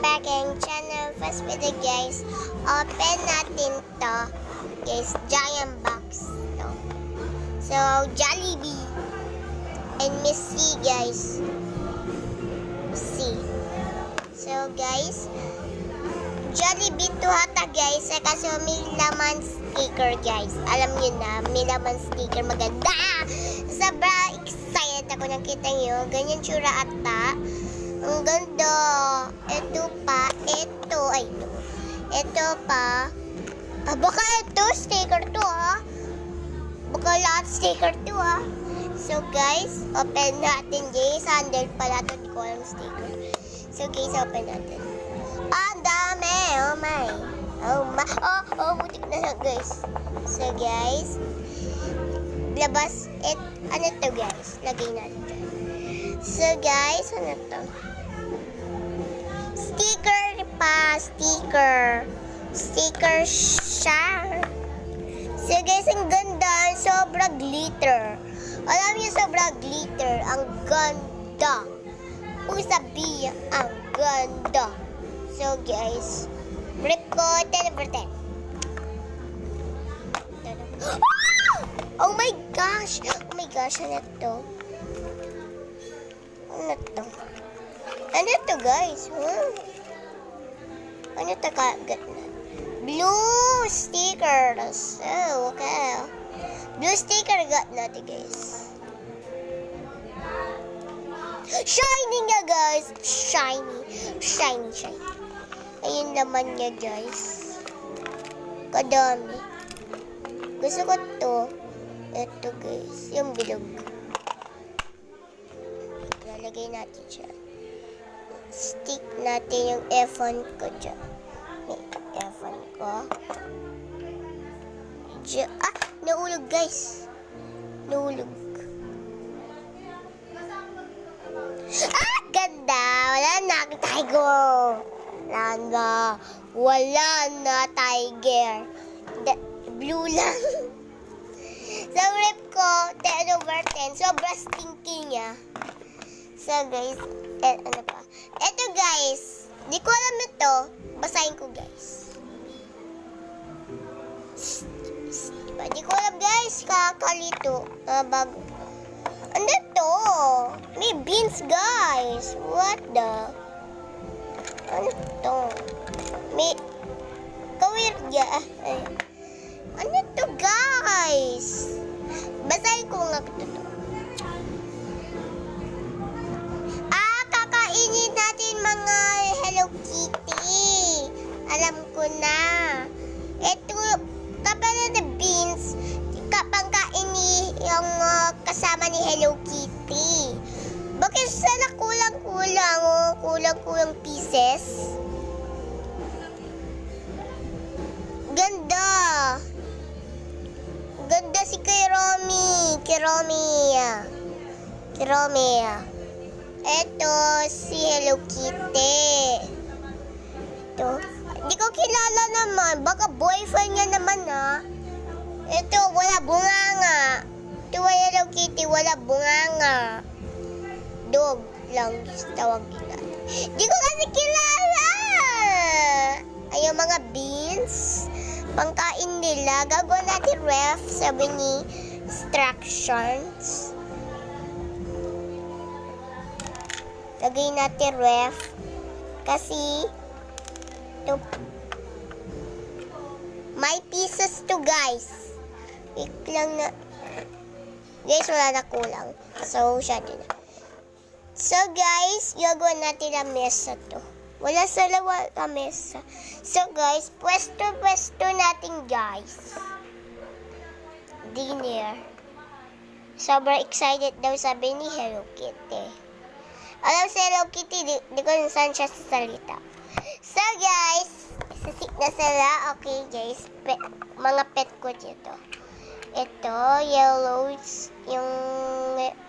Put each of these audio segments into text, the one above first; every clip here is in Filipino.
baking channel. First video guys, open natin to. Guys, giant box to. So, Jollibee. And Miss guys. C. So guys, Jollibee to hata guys. Eh, kasi may laman sticker guys. Alam niyo na, may laman sticker. Maganda! Sobra excited ako nang kita niyo. Ganyan tsura ata. Ang ganda. Ito pa. Ito. Ay, ito. Ito pa. Ah, baka ito. Sticker to ah. Baka lahat sticker to ah. So guys, open natin guys. Handle pala to. Hindi ko alam sticker. So guys, open natin. Ah, ang dami. Oh my. Oh my. Oh, oh, butik na lang guys. So guys, labas. Et, ano to guys? Lagay natin. So guys, ano to? Sticker pa. Sticker. Sticker siya. So guys, ang ganda. Sobra glitter. Alam niyo, sobra glitter. Ang ganda. Kung sabihin, ang ganda. So guys, rip ko 10 over 10. Oh my gosh! Oh my gosh, ano to? Ano to? Ano to guys? Huh? Ano to kagat na? Blue stickers. Oh, okay. Blue sticker got natin guys. Shiny nga guys. Shiny. Shiny, shiny. Ayun naman niya guys. Kadami. Gusto ko to. Ito guys. Yung bilog. Lalagay natin siya. Stick natin yung F1 ko dyan. May F1 ko. Diyan. Ah! Naulog guys. Naulog. Ah! Ganda! Wala na tiger. Wala na. Wala na tiger. Da- blue lang. Sa rip ko, 10 over 10. Sobra stinky niya. So guys, eh, ano pa? Ito guys, di ko alam ito. Basahin ko guys. Diba? Di ko alam guys, kakalito. Uh, bago. Ano to? May beans guys. What the? Ano to? May kawirya. Ay. Ano to guys? Basahin ko nga ito mga Hello Kitty. Alam ko na. Ito, kapag na beans, kapag kaini yung ah, kasama ni Hello Kitty. Bakit sana kulang-kulang, oh? Kulang-kulang pieces? Ganda. Ganda si kay Romy. Kay Romy. Kay Romy. Ito, si Hello Kitty. Ito. Hindi ko kilala naman. Baka boyfriend niya naman, ha? Ito, wala bunganga. Ito, Hello Kitty, wala bunganga. Dog lang tawag nila. Di ko kasi kilala. Ay, yung mga beans, pangkain nila. Gagawa natin ref, sabi ni instructions. Lagay natin ref. Kasi, to, may pieces to guys. Wait lang na. Guys, wala na kulang. So, siya din. So, guys, gagawin natin ang mesa to. Wala sa lawa ang mesa. So, guys, pwesto-pwesto natin, guys. Dinner. Sobrang excited daw sabi ni Hello Kitty. Alam si Hello Kitty, di, di ko saan siya sasalita. So, guys, sasik na sila. Okay, guys. Pe, mga pet ko dito. Ito, yellow, yung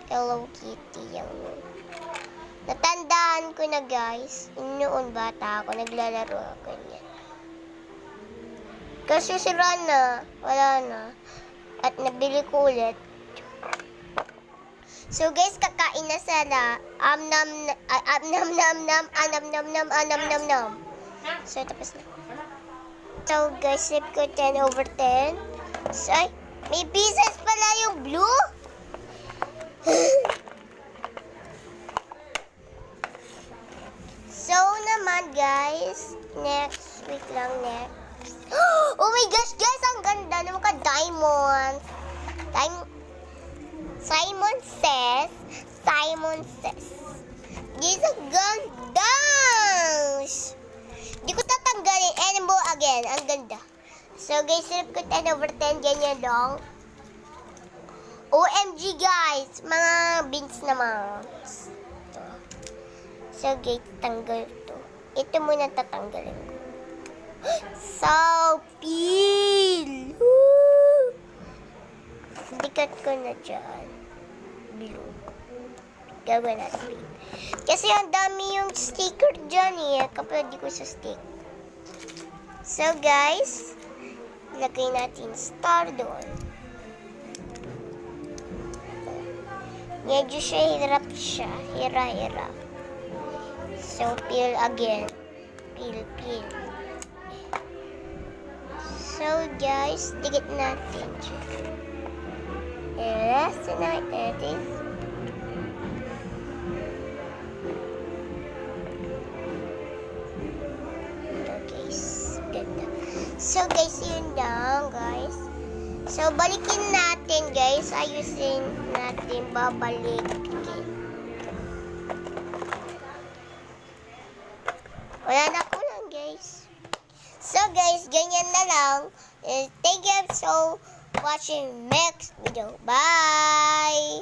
Hello Kitty, yung Natandaan ko na guys, noon bata ako, naglalaro ako niyan. Kasi sira na, wala na. At nabili ko ulit. So guys, kakain na sana. Am nam ah, am nam nam nam anam nam nam anam nam nam. So tapos na. So guys, flip ko 10 over 10. So, ay, may pieces pala yung blue. so naman guys, next week lang next. Oh my gosh guys, ang ganda ng mga diamonds. Diamond. Simon says, Simon says. This ang ganda! Di ko tatanggalin. Animal again. Ang ganda. So guys, flip ko 10 over 10. Ganyan dong. OMG guys! Mga beans naman. So guys, tanggal to. Ito muna tatanggalin ko. So, peel! Dikat ko na dyan. Blue. Gawin natin. Kasi ang dami yung sticker dyan eh. Kapag di ko sa stick. So guys, lagay natin star doon. Medyo siya hirap siya. Hira-hira. So, peel again. Peel, peel. So guys, dikit natin siya. Yes, tonight it is. Guys. So guys, yun lang guys. So balikin natin guys, ayusin natin, babalikin. Wala na ko guys. So guys, ganyan na lang. Thank you so watching next video. Bye!